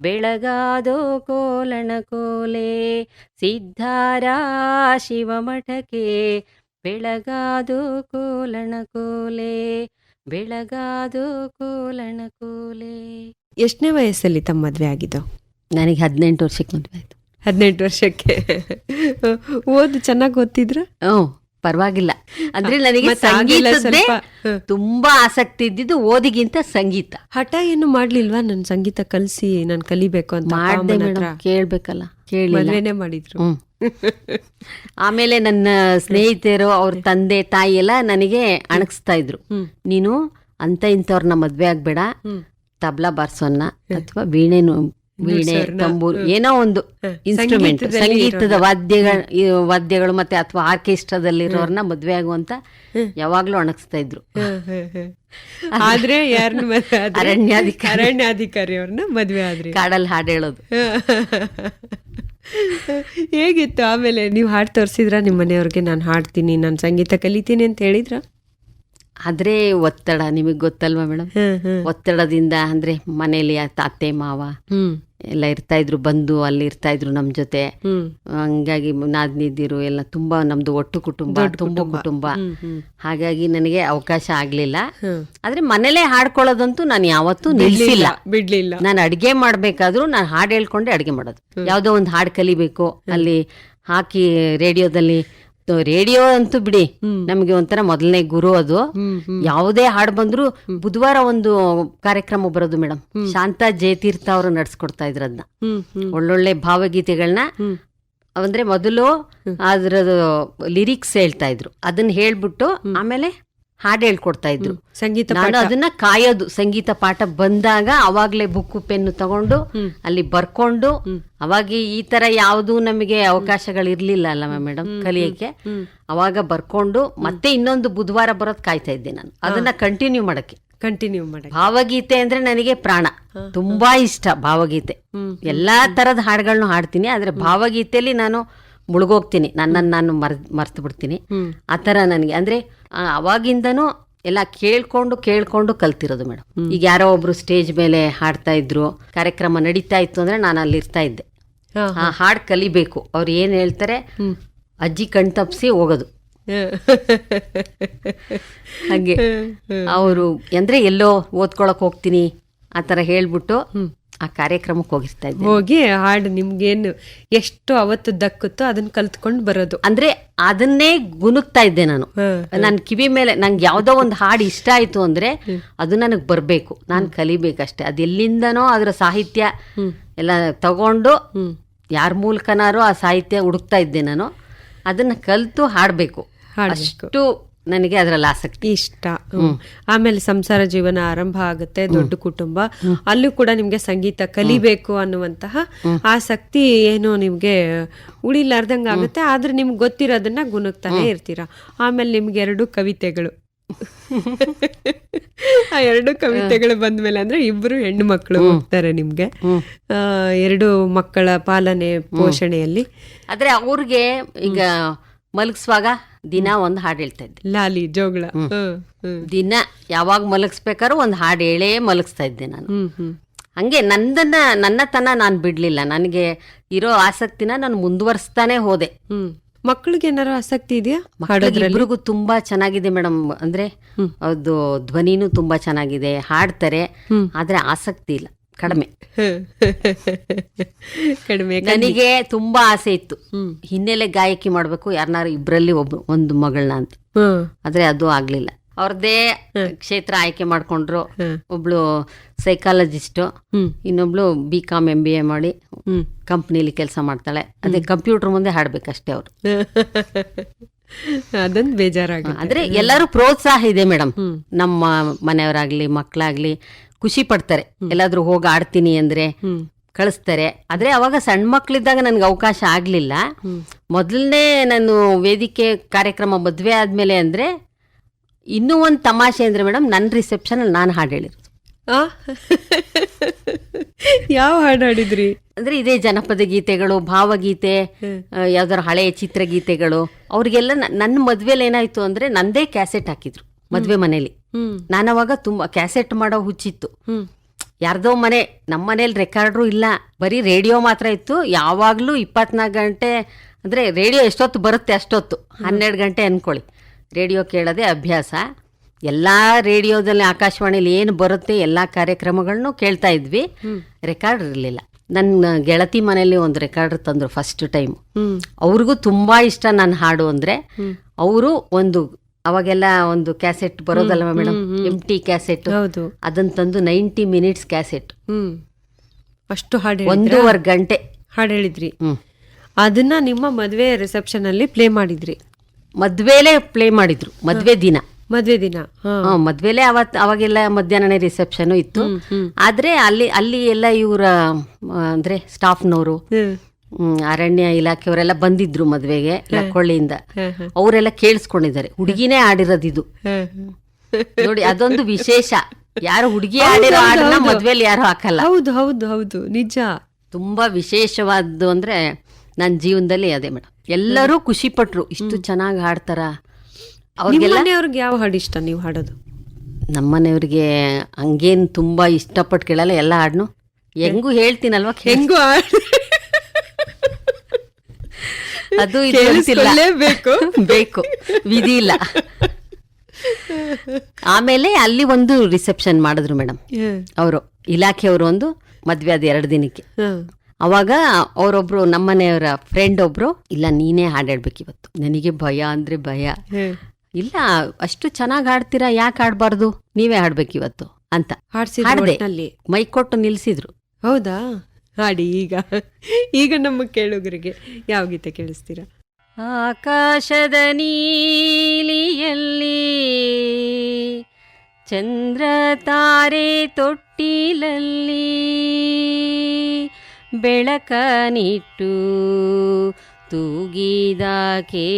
ಬೆಳಗಾದೋ ಕೋಲಣ ಕೋಲೆ ಸಿದ್ಧಾರ ಶಿವಮಠಕ್ಕೆ ಬೆಳಗಾದೋ ಕೋಲಣ ಕೋಲೆ ಬೆಳಗಾದೋ ಕೋಲಣ ಕೋಲೆ. ಎಷ್ಟನೇ ವಯಸ್ಸಲ್ಲಿ ತಮ್ಮ ಮದುವೆ ಆಗಿದ್ದು? ನನಗೆ ಹದಿನೆಂಟು ವರ್ಷಕ್ಕೆ ಮದುವೆ ಆಯಿತು. ಹದಿನೆಂಟು ವರ್ಷಕ್ಕೆ. ಓದು ಚೆನ್ನಾಗಿ ಓದ್ತಿದ್ರ? ಹ್ಞೂ ಪರವಾಗಿಲ್ಲ. ಅಂದ್ರೆ ನನಗೆ ಸಂಗೀತದ್ದೇ ತುಂಬಾ ಆಸಕ್ತಿ ಇದ್ದಿದ್ದು ಓದಿಗಿಂತ ಸಂಗೀತ. ಹಠ ಏನು ಮಾಡ್ಲಿಲ್ವಾ? ನನ್ ಸಂಗೀತ ಕಲ್ಸಿ ನಾನು ಕಲಿಬೇಕು ಅಂತ ಮಾಡ್ದೆ? ಕೇಳ್ಬೇಕಲ್ಲ ಮದ್ವೆನೇ ಮಾಡಿದ್ರು. ಆಮೇಲೆ ನನ್ನ ಸ್ನೇಹಿತರು ಅವ್ರ ತಂದೆ ತಾಯಿ ಎಲ್ಲ ನನಗೆ ಅಣಗಿಸ್ತಾ ಇದ್ರು. ನೀನು ಅಂತ ಇಂಥವ್ರನ್ನ ಮದ್ವೆ ಆಗ್ಬೇಡ. ತಬ್ಲಾ ಬಾರ್ಸೋನ್ನ ಅಥವಾ ವೀಣೆನು ವೀಣೆ ತಂಬೂರು ಏನೋ ಒಂದು ಇನ್ಸ್ಟ್ರೂಮೆಂಟ್ ಸಂಗೀತದ. ವಾದ್ಯಗಳ ವಾದ್ಯಗಳು ಮತ್ತೆ ಅಥವಾ ಆರ್ಕೆಸ್ಟ್ರಾದಲ್ಲಿರೋರ್ನ ಮದ್ವೆ ಆಗುವಂತ ಯಾವಾಗ್ಲೂ ಅಣಗಿಸ್ತಾ ಇದ್ರು. ಆದ್ರೆ ಯಾರನ್ನ? ಅರಣ್ಯಾಧಿಕಾರಿ. ಅರಣ್ಯಾಧಿಕಾರಿ. ಅವ್ರನ್ನ ಮದ್ವೆ ಆದ್ರೆ. ಕಾಡಲ್ಲಿ ಹಾಡು ಹೇಳೋದು. ಹೇಗಿತ್ತು ಆಮೇಲೆ ನೀವು ಹಾಡು ತೋರಿಸಿದ್ರ ನಿಮ್ಮ ಮನೆಯವ್ರಿಗೆ? ನಾನು ಹಾಡ್ತೀನಿ ನಾನು ಸಂಗೀತ ಕಲಿತೀನಿ ಅಂತ ಹೇಳಿದ್ರ? ಆದ್ರೆ ಒತ್ತಡ ನಿಮಗೆ ಗೊತ್ತಲ್ವಾ ಮೇಡಮ್ ಒತ್ತಡದಿಂದ ಅಂದ್ರೆ ಮನೇಲಿ ತಾತೆ ಅತ್ತೆ ಮಾವ ಎಲ್ಲ ಇರ್ತಾ ಇದ್ರು ಬಂದು ಅಲ್ಲಿ ಇರ್ತಾ ಇದ್ರು ನಮ್ ಜೊತೆ. ಹಂಗಾಗಿ ನಾದ್ನಿದ್ದಿರು ಎಲ್ಲ ತುಂಬಾ ನಮ್ದು ಒಟ್ಟು ಕುಟುಂಬ ತುಂಬ ಕುಟುಂಬ. ಹಾಗಾಗಿ ನನಗೆ ಅವಕಾಶ ಆಗ್ಲಿಲ್ಲ. ಆದ್ರೆ ಮನೇಲೆ ಹಾಡ್ಕೊಳ್ಳೋದಂತೂ ನಾನು ಯಾವತ್ತೂ ನಿಲ್ಸಿಲ್ಲ. ಬಿಡ್ಲಿಲ್ಲ. ನಾನು ಅಡಿಗೆ ಮಾಡ್ಬೇಕಾದ್ರು ನಾನು ಹಾಡ್ ಹೇಳ್ಕೊಂಡೆ ಅಡಿಗೆ ಮಾಡೋದು. ಯಾವ್ದೋ ಒಂದು ಹಾಡು ಕಲಿಬೇಕು ಅಲ್ಲಿ ಹಾಕಿ ರೇಡಿಯೋದಲ್ಲಿ ರೇಡಿಯೋ ಅಂತೂ ಬಿಡಿ ನಮಗೆ ಒಂಥರ ಮೊದಲನೇ ಗುರು ಅದು. ಯಾವುದೇ ಹಾಡು ಬಂದ್ರು ಬುಧವಾರ ಒಂದು ಕಾರ್ಯಕ್ರಮ ಬರೋದು ಮೇಡಮ್. ಶಾಂತಾ ಜಯತೀರ್ಥ ಅವರು ನಡ್ಸ್ಕೊಡ್ತಾ ಇದ್ರು ಅದನ್ನ ಒಳ್ಳೊಳ್ಳೆ ಭಾವಗೀತೆಗಳನ್ನ ಅಂದ್ರೆ ಮೊದಲು ಅದ್ರದ್ದು ಲಿರಿಕ್ಸ್ ಹೇಳ್ತಾ ಇದ್ರು. ಅದನ್ನ ಹೇಳ್ಬಿಟ್ಟು ಆಮೇಲೆ ಹಾಡು ಹೇಳ್ಕೊಡ್ತಾ ಇದ್ರು. ಸಂಗೀತ ನಾನು ಅದನ್ನ ಕಾಯೋದು. ಸಂಗೀತ ಪಾಠ ಬಂದಾಗ ಅವಾಗ್ಲೇ ಬುಕ್ಕು ಪೆನ್ನು ತಗೊಂಡು ಅಲ್ಲಿ ಬರ್ಕೊಂಡು ಅವಾಗ ಈ ತರ ಯಾವುದು ನಮಗೆ ಅವಕಾಶಗಳು ಇರ್ಲಿಲ್ಲ ಅಲ್ಲ ಮೇಡಮ್ ಕಲಿಯಕ್ಕೆ? ಅವಾಗ ಬರ್ಕೊಂಡು ಮತ್ತೆ ಇನ್ನೊಂದು ಬುಧವಾರ ಬರೋದ್ ಕಾಯ್ತಾ ಇದ್ದೆ ನಾನು. ಅದನ್ನ ಕಂಟಿನ್ಯೂ ಮಾಡಕ್ಕೆ. ಕಂಟಿನ್ಯೂ ಮಾಡಿ ಭಾವಗೀತೆ ಅಂದ್ರೆ ನನಗೆ ಪ್ರಾಣ. ತುಂಬಾ ಇಷ್ಟ ಭಾವಗೀತೆ. ಎಲ್ಲಾ ತರದ ಹಾಡುಗಳನ್ನ ಹಾಡ್ತೀನಿ ಆದ್ರೆ ಭಾವಗೀತೆಯಲ್ಲಿ ನಾನು ಮುಳುಗೋಗ್ತೀನಿ. ನನ್ನನ್ನು ನಾನು ಮರ್ ಮರ್ತು ಬಿಡ್ತೀನಿ. ಆ ಥರ ನನಗೆ. ಅಂದ್ರೆ ಅವಾಗಿಂದನೂ ಎಲ್ಲ ಕೇಳ್ಕೊಂಡು ಕೇಳ್ಕೊಂಡು ಕಲ್ತಿರೋದು ಮೇಡಮ್ ಈಗ ಯಾರೋ ಒಬ್ರು ಸ್ಟೇಜ್ ಮೇಲೆ ಹಾಡ್ತಾ ಇದ್ರು ಕಾರ್ಯಕ್ರಮ ನಡೀತಾ ಇತ್ತು ಅಂದ್ರೆ ನಾನು ಅಲ್ಲಿ ಇರ್ತಾ ಇದ್ದೆ. ಆ ಹಾಡು ಕಲಿಬೇಕು. ಅವ್ರು ಏನ್ ಹೇಳ್ತಾರೆ? ಅಜ್ಜಿ ಕಣ್ ತಪ್ಸಿ ಹೋಗೋದು. ಹಾಗೆ. ಅವರು ಅಂದ್ರೆ ಎಲ್ಲೋ ಓದ್ಕೊಳಕ್ ಹೋಗ್ತೀನಿ ಆ ಥರ ಹೇಳ್ಬಿಟ್ಟು ಆ ಕಾರ್ಯಕ್ರಮಕ್ಕೆ ಹೋಗಿರ್ತಾ ಇದ್ದೆ ಹೋಗಿ ಹಾಡು ನಿಮ್ಗೇನು ಎಷ್ಟು ಅವತ್ತು ದಕ್ಕುತ್ತೋ ಅದನ್ನ ಕಲ್ತ್ಕೊಂಡು ಬರೋದು. ಅಂದ್ರೆ ಅದನ್ನೇ ಗುನುಕ್ತಾ ಇದ್ದೆ ನಾನು. ನನ್ನ ಕಿವಿ ಮೇಲೆ ನಂಗೆ ಯಾವ್ದೋ ಒಂದು ಹಾಡು ಇಷ್ಟ ಆಯ್ತು ಅಂದ್ರೆ ಅದು ನನಗೆ ಬರ್ಬೇಕು. ನಾನು ಕಲಿಬೇಕಷ್ಟೆ. ಅದೆಲ್ಲಿಂದನೋ ಅದರ ಸಾಹಿತ್ಯ ಎಲ್ಲ ತಗೊಂಡು ಯಾರ ಮೂಲಕನಾರೋ ಆ ಸಾಹಿತ್ಯ ಹುಡುಕ್ತಾ ಇದ್ದೆ ನಾನು. ಅದನ್ನ ಕಲ್ತು ಹಾಡಬೇಕು. ಹಾಡ್ಬೇಕು. ಅಷ್ಟು ನನಗೆ ಅದರಲ್ಲಿ ಆಸಕ್ತಿ. ಇಷ್ಟ. ಆಮೇಲೆ ಸಂಸಾರ ಜೀವನ ಆರಂಭ ಆಗುತ್ತೆ ದೊಡ್ಡ ಕುಟುಂಬ. ಅಲ್ಲೂ ಕೂಡ ನಿಮ್ಗೆ ಸಂಗೀತ ಕಲಿಬೇಕು ಅನ್ನುವಂತಹ ಆಸಕ್ತಿ ಏನು ನಿಮ್ಗೆ ಉಳಿಲಾರ್ದಂಗ ಆಗುತ್ತೆ. ಆದ್ರೆ ನಿಮ್ಗೆ ಗೊತ್ತಿರೋದನ್ನ ಗುಣಕ್ತಾನೆ ಇರ್ತೀರಾ? ಆಮೇಲೆ ನಿಮ್ಗೆ ಎರಡು ಕವಿತೆಗಳು. ಆ ಎರಡು ಕವಿತೆಗಳು ಬಂದ್ಮೇಲೆ ಅಂದ್ರೆ ಇಬ್ರು ಹೆಣ್ಣು ಮಕ್ಕಳು ಹೋಗ್ತಾರೆ ನಿಮ್ಗೆ. ಆ, ಎರಡು ಮಕ್ಕಳ ಪಾಲನೆ ಪೋಷಣೆಯಲ್ಲಿ. ಆದ್ರೆ ಅವ್ರಿಗೆ ಈಗ ಮಲಗಿಸುವಾಗ ದಿನ ಒಂದು ಹಾಡು ಹೇಳ್ತಾ ಇದ್ದೆ. ಲಾಲಿ ಜೋಗಳ. ದಿನ ಯಾವಾಗ ಮಲಗಿಸ್ಬೇಕಾದ್ರೂ ಒಂದು ಹಾಡು ಹೇಳೇ ಮಲಗಿಸ್ತಾ ಇದ್ದೆ ನಾನು. ಹಂಗೆ ನಂದನ್ನ ನನ್ನತನ ನಾನು ಬಿಡ್ಲಿಲ್ಲ. ನನಗೆ ಇರೋ ಆಸಕ್ತಿನ ನಾನು ಮುಂದುವರಿಸ್ತಾನೆ ಹೋದೆ. ಮಕ್ಕಳಿಗೆ ಏನಾರು ಆಸಕ್ತಿ ಇದೆಯಾ? ಇಬ್ರಿಗೂ ತುಂಬಾ ಚೆನ್ನಾಗಿದೆ ಮೇಡಮ್. ಅಂದ್ರೆ ಅದು ಧ್ವನಿನೂ ತುಂಬಾ ಚೆನ್ನಾಗಿದೆ. ಹಾಡ್ತಾರೆ. ಆದ್ರೆ ಆಸಕ್ತಿ ಇಲ್ಲ. ಕಡಿಮೆ. ಕಡಿಮೆ ನನಗೆ ತುಂಬಾ ಆಸೆ ಇತ್ತು. ಹಿನ್ನೆಲೆ ಗಾಯಕಿ ಮಾಡ್ಬೇಕು ಯಾರನ್ನಾರು ಇಬ್ಬರಲ್ಲಿ ಒಬ್ಬ ಒಂದು ಮಗಳನ್ನ ಅಂತ. ಆದ್ರೆ ಅದು ಆಗ್ಲಿಲ್ಲ. ಅವ್ರದ್ದೇ ಕ್ಷೇತ್ರ ಆಯ್ಕೆ ಮಾಡ್ಕೊಂಡ್ರು. ಒಬ್ಳು psychologist. ಇನ್ನೊಬ್ಳು B com M B A ಮಾಡಿ ಕಂಪ್ನಿಲಿ ಕೆಲಸ ಮಾಡ್ತಾಳೆ. ಅದೇ ಕಂಪ್ಯೂಟರ್ ಮುಂದೆ ಹಾಡ್ಬೇಕಷ್ಟೇ ಅವ್ರು. ಅದೊಂದು ಬೇಜಾರಾಗ ಅಂದ್ರೆ ಎಲ್ಲರೂ ಪ್ರೋತ್ಸಾಹ ಇದೆ ಮೇಡಮ್ ನಮ್ಮ ಮನೆಯವರಾಗ್ಲಿ ಮಕ್ಕಳಾಗ್ಲಿ ಖುಷಿ ಪಡ್ತಾರೆ. ಎಲ್ಲಾದ್ರೂ ಹೋಗಿ ಆಡ್ತೀನಿ ಅಂದ್ರೆ ಕಳಿಸ್ತಾರೆ. ಆದ್ರೆ ಅವಾಗ ಸಣ್ಣ ಮಕ್ಳಿದ್ದಾಗ ನನ್ಗೆ ಅವಕಾಶ ಆಗ್ಲಿಲ್ಲ. ಮೊದಲನೇ ನಾನು ವೇದಿಕೆ ಕಾರ್ಯಕ್ರಮ ಮದ್ವೆ ಆದ್ಮೇಲೆ ಅಂದ್ರೆ ಇನ್ನೂ ಒಂದು ತಮಾಷೆ ಅಂದ್ರೆ ಮೇಡಮ್ ನನ್ನ ರಿಸೆಪ್ಷನ್ ಅಲ್ಲಿ ನಾನು ಹಾಡು ಹೇಳಿದ್ರು? ಯಾವ ಹಾಡು ಹಾಡಿದ್ರಿ? ಅಂದ್ರೆ ಇದೇ ಜನಪದ ಗೀತೆಗಳು ಭಾವಗೀತೆ ಯಾವ್ದಾದ್ರು ಯಾವ್ದಾರು ಹಳೆಯ ಚಿತ್ರಗೀತೆಗಳು ಅವ್ರಿಗೆಲ್ಲ ನನ್ನ ಮದ್ವೆಲಿ ಏನಾಯ್ತು ಅಂದ್ರೆ ನಂದೇ ಕ್ಯಾಸೆಟ್ ಹಾಕಿದ್ರು ಮದ್ವೆ ಮನೇಲಿ. ನಾನು ಅವಾಗ ತುಂಬಾ ಕ್ಯಾಸೆಟ್ ಮಾಡೋ ಹುಚ್ಚಿತ್ತು. ಯಾರ್ದೋ ಮನೆ ನಮ್ಮ ಮನೇಲಿ ರೆಕಾರ್ಡ್ರು ಇಲ್ಲ. ಬರೀ ರೇಡಿಯೋ ಮಾತ್ರ ಇತ್ತು. ಯಾವಾಗಲೂ ಇಪ್ಪತ್ನಾಲ್ಕು ಗಂಟೆ ಅಂದರೆ ರೇಡಿಯೋ ಎಷ್ಟೊತ್ತು ಬರುತ್ತೆ ಅಷ್ಟೊತ್ತು. ಹನ್ನೆರಡು ಗಂಟೆ ಅಂದ್ಕೊಳ್ಳಿ ರೇಡಿಯೋ ಕೇಳೋದೆ ಅಭ್ಯಾಸ. ಎಲ್ಲ ರೇಡಿಯೋದಲ್ಲಿ ಆಕಾಶವಾಣಿಲಿ ಏನು ಬರುತ್ತೆ ಎಲ್ಲ ಕಾರ್ಯಕ್ರಮಗಳನ್ನು ಕೇಳ್ತಾ ಇದ್ವಿ. ರೆಕಾರ್ಡ್ ಇರಲಿಲ್ಲ. ನನ್ನ ಗೆಳತಿ ಮನೆಯಲ್ಲಿ ಒಂದು ರೆಕಾರ್ಡ್ ತಂದರು ಫಸ್ಟ್ ಟೈಮ್. ಅವ್ರಿಗೂ ತುಂಬ ಇಷ್ಟ ನನ್ನ ಹಾಡು ಅಂದರೆ. ಅವರು ಒಂದು ಅವಾಗೆಲ್ಲ ಒಂದು ಕ್ಯಾಸೆಟ್ ಬರೋದಲ್ವ ಮೇಡಮ್ ಎಂ ಟಿ ಕ್ಯಾಸೆಟ್. ಹೌದು. ಅದನ್ನ ತಂದು ನೈಂಟಿ ಮಿನಿಟ್ಸ್ ಕ್ಯಾಸೆಟ್. ಹ್ಮ್. ಅಷ್ಟು ಹಾಡು? ಒಂದೂವರೆ ಗಂಟೆ. ಹಾಡು ಹೇಳಿದ್ರಿ. ಹ್ಮ್. ಅದನ್ನ ನಿಮ್ಮ ಮದುವೆ ರಿಸೆಪ್ಷನ್ ಅಲ್ಲಿ ಪ್ಲೇ ಮಾಡಿದ್ರಿ. ಮದ್ವೆಲೆ ಪ್ಲೇ ಮಾಡಿದ್ರು. ಮದ್ವೆ ದಿನ. ಮದ್ವೆ ದಿನ. ಮದ್ವೆಲೆ ಹಾ ಮದ್ವೆಲೇ ಅವತ್ ಅವಾಗೆಲ್ಲ ಮಧ್ಯಾಹ್ನನೇ ರಿಸೆಪ್ಷನ್ ಇತ್ತು. ಆದ್ರೆ ಅಲ್ಲಿ ಅಲ್ಲಿ ಎಲ್ಲ ಇವರ ಅಂದ್ರೆ ಸ್ಟಾಫ್ನವರು ಹ್ಮ್. ಅರಣ್ಯ ಇಲಾಖೆಯವರೆಲ್ಲ ಬಂದಿದ್ರು ಮದ್ವೆಗೆ ಲಕ್ಕೊಳ್ಳಿಯಿಂದ. ಅವರೆಲ್ಲ ಕೇಳಿಸ್ಕೊಂಡಿದ್ದಾರೆ. ಹುಡುಗಿನೇ ಆಡಿರೋದಿದು. ನೋಡಿ ಅದೊಂದು ವಿಶೇಷ. ಯಾರು ಹುಡುಗಿ ಆಡಿರೋ ಹಾಡನ್ನ ಮದ್ವೆಲಿ ಯಾರು ಹಾಕಲ್ಲ. ಹೌದು ಹೌದು ಹೌದು. ನಿಜ. ತುಂಬಾ ವಿಶೇಷವಾದ್ದು ಅಂದ್ರೆ ನನ್ನ ಜೀವನದಲ್ಲಿ ಅದೇ ಮೇಡಮ್ ಎಲ್ಲರೂ ಖುಷಿ ಪಟ್ರು ಇಷ್ಟು ಚೆನ್ನಾಗಿ ಹಾಡ್ತಾರ? ಅವ್ರಿಗೆ ಯಾವ ಹಾಡು ಇಷ್ಟ ನೀವು ಹಾಡೋದು? ನಮ್ಮನೆಯವ್ರಿಗೆ ಹಂಗೇನು ತುಂಬಾ ಇಷ್ಟಪಟ್ಟು ಕೇಳಲ್ಲ. ಎಲ್ಲ ಹಾಡ್ನು? ಹೆಂಗೂ ಹೇಳ್ತೀನಲ್ವಾ ಹೆಂಗು ಹೆಂಗು ಅದು. ಬೇಕು ಬೇಕು. ವಿಧಿ ಇಲ್ಲ. ಆಮೇಲೆ ಅಲ್ಲಿ ಒಂದು ರಿಸೆಪ್ಷನ್ ಮಾಡಿದ್ರು ಮೇಡಮ್. ಅವರು ಇಲಾಖೆಯವರು ಒಂದು ಮದ್ವೆ ಅದು ಎರಡು ದಿನಕ್ಕೆ. ಅವಾಗ ಅವರೊಬ್ರು ನಮ್ಮನೆಯವರ ಫ್ರೆಂಡ್ ಒಬ್ರು ಇಲ್ಲ ನೀನೇ ಹಾಡಾಡ್ಬೇಕು ಇವತ್ತು. ನನಗೆ ಭಯ ಅಂದ್ರೆ ಭಯ. ಇಲ್ಲ ಅಷ್ಟು ಚೆನ್ನಾಗಿ ಹಾಡ್ತೀರಾ ಯಾಕೆ ಹಾಡ್ಬಾರ್ದು? ನೀವೇ ಹಾಡ್ಬೇಕು ಇವತ್ತು ಅಂತ. ಹಾಡ್ದೆ. ಮೈ ಕೊಟ್ಟು ನಿಲ್ಸಿದ್ರು. ಹೌದಾ? ಹಾಡಿ ಈಗ. ಈಗ ನಮ್ಮ ಕೇಳುಗರಿಗೆ ಯಾವ ಗೀತೆ ಕೇಳಿಸ್ತೀರ? ಆಕಾಶದ ನೀಲಿಯಲ್ಲಿ ಚಂದ್ರ ತಾರೆ ತೊಟ್ಟಿಲಲ್ಲಿ ಬೆಳಕನಿಟ್ಟು ತೂಗಿದಾಕೆ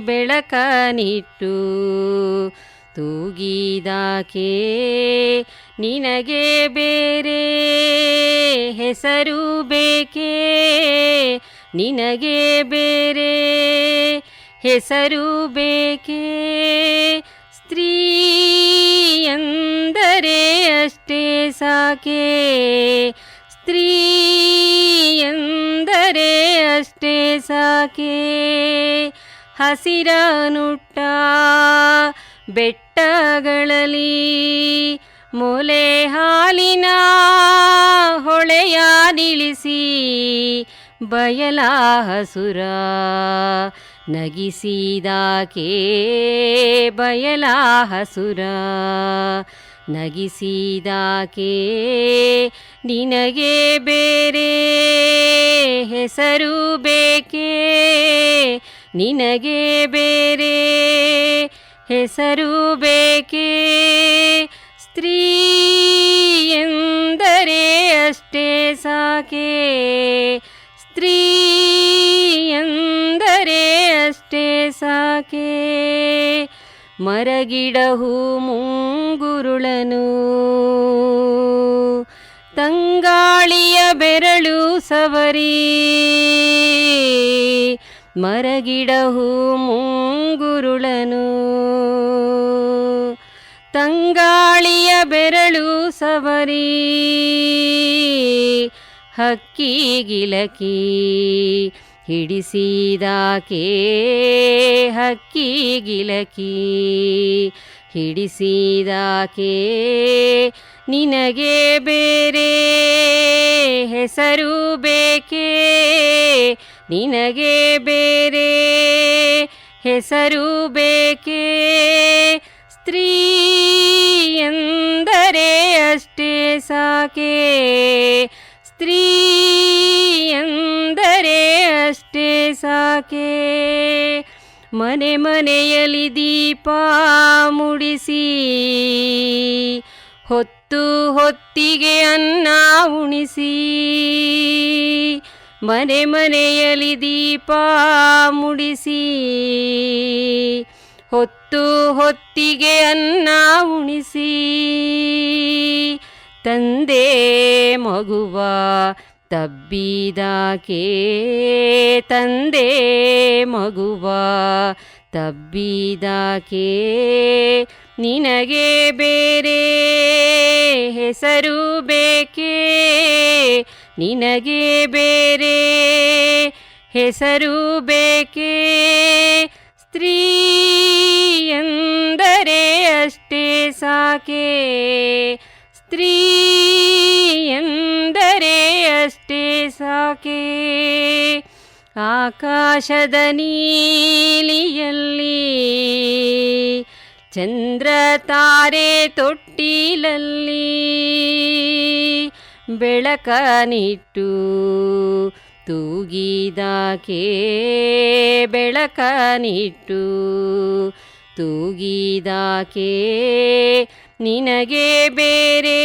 ಬೆಳಕನಿಟ್ಟು ತೂಗಿದಾಕೆ, ನಿನಗೆ ಬೇರೆ ಹೆಸರು ಬೇಕೇ? ನಿನಗೆ ಬೇರೆ ಹೆಸರು ಬೇಕೇ? ಸ್ತ್ರೀ ಎಂದರೆ ಅಷ್ಟೇ ಸಾಕೆ? ಸ್ತ್ರೀ ಎಂದರೆ ಅಷ್ಟೇ ಸಾಕೆ? ಹಸಿರನುಟ್ಟ ಬೆಟ್ಟಗಳಲ್ಲಿ ಮೊಲೆ ಹಾಲಿನ ಹೊಳೆಯ ನಿಳಿಸಿ ಬಯಲ ಹಸುರ ನಗಿಸಿದಾಕೆ ಬಯಲ ಹಸುರ ನಗಿಸಿದಾಕೆ ನಿನಗೆ ಬೇರೆ ಹೆಸರು ಬೇಕೇ? ನಿನಗೆ ಬೇರೆ ಹೆಸರು ಬೇಕೇ? ಸ್ತ್ರೀ ಎಂದರೆ ಅಷ್ಟೇ ಸಾಕೆ? ಸ್ತ್ರೀ ಎಂದರೆ ಅಷ್ಟೇ ಸಾಕೆ? ಮರಗಿಡ ಹೂ ಮುಂಗುರುಳನು. ತಂಗಾಳಿಯ ಬೆರಳು ಸವರಿ. ಮರಗಿಡ ಹೂ ಮುಂಗುರುಳನು. ತಂಗಾಳಿಯ ಬೆರಳು ಸವರಿ. ಹಕ್ಕಿ ಗಿಲಕಿ ಹಿಡಿಸಿದಾಕೆ. ಹಕ್ಕಿ ಗಿಲಕಿ ಹಿಡಿಸಿದಾಕೆ. ನಿನಗೆ ಬೇರೆ ಹೆಸರು ಬೇಕೇ? ನಿನಗೆ ಬೇರೆ ಹೆಸರು ಬೇಕೇ? ಸ್ತ್ರೀ ಎಂದರೆ ಅಷ್ಟೇ ಸಾಕೆ? ಸ್ತ್ರೀ ಎಂದರೆ ಅಷ್ಟೇ ಸಾಕೆ? ಮನೆ ಮನೆಯಲ್ಲಿ ದೀಪ ಮುಡಿಸಿ, ಹೊತ್ತು ಹೊತ್ತಿಗೆ ಅನ್ನ ಉಣಿಸಿ. ಮನೆ ಮನೆಯಲ್ಲಿ ದೀಪ ಮುಡಿಸಿ. ಹೊತ್ತು ಹೊತ್ತಿಗೆ ಅನ್ನ ಉಣಿಸಿ. ತಂದೆ ಮಗುವ ತಬ್ಬಿದಾಕೆ. ತಂದೆ ಮಗುವ ತಬ್ಬಿದಾಕೆ ನಿನಗೆ ಬೇರೆ ಹೆಸರು ಬೇಕೇ? ನಿನಗೆ ಬೇರೆ ಹೆಸರು ಬೇಕೇ? ಸ್ತ್ರೀ ಎಂದರೆ ಸಾಕೆ? ಸ್ತ್ರೀ ಎಂದರೆ ಅಷ್ಟೇ ಸಾಕೆ? ಆಕಾಶದ ನೀಲಿಯಲ್ಲಿ ಚಂದ್ರ ತಾರೆ ತೊಟ್ಟಿಲಲ್ಲಿ ಬೆಳಕನಿಟ್ಟು ತೂಗಿದಾಕೆ ಬೆಳಕನಿಟ್ಟು ತೂಗಿದಾಕೆ ನಿನಗೆ ಬೇರೆ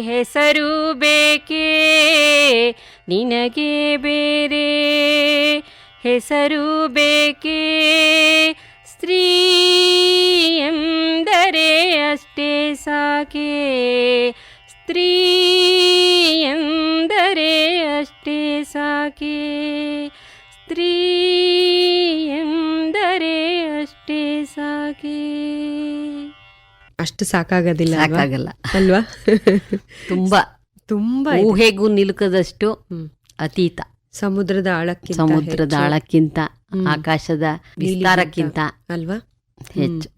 ಹೆಸರು ಬೇಕೇ ನಿನಗೆ ಬೇರೆ ಹೆಸರು ಬೇಕೇ? ಸ್ತ್ರೀ ಎಂದರೆ ಅಷ್ಟೇ ಸಾಕೆ? ಸ್ತ್ರೀ ಎಂದರೆ ಅಷ್ಟೇ ಸಾಕೆ? ಸ್ತ್ರೀ ಎಂದರೆ ಅಷ್ಟೇ ಸಾಕೆ? ಅಷ್ಟು ಸಾಕಾಗೋದಿಲ್ಲ ಅಲ್ವಾ? ಸಾಕಾಗಲ್ಲ. ಅಲ್ವಾ? ತುಂಬಾ. ತುಂಬಾ ಊಹೆಗೂ ನಿಲುಕದಷ್ಟು. ಅತೀತ. ಸಮುದ್ರದ ಆಳಕ್ಕೆ ಸಮುದ್ರದ ಆಳಕ್ಕಿಂತ ಆಕಾಶದ ವಿಸ್ತಾರಕ್ಕಿಂತ ಅಲ್ವಾ? ಹೆಚ್ಚು.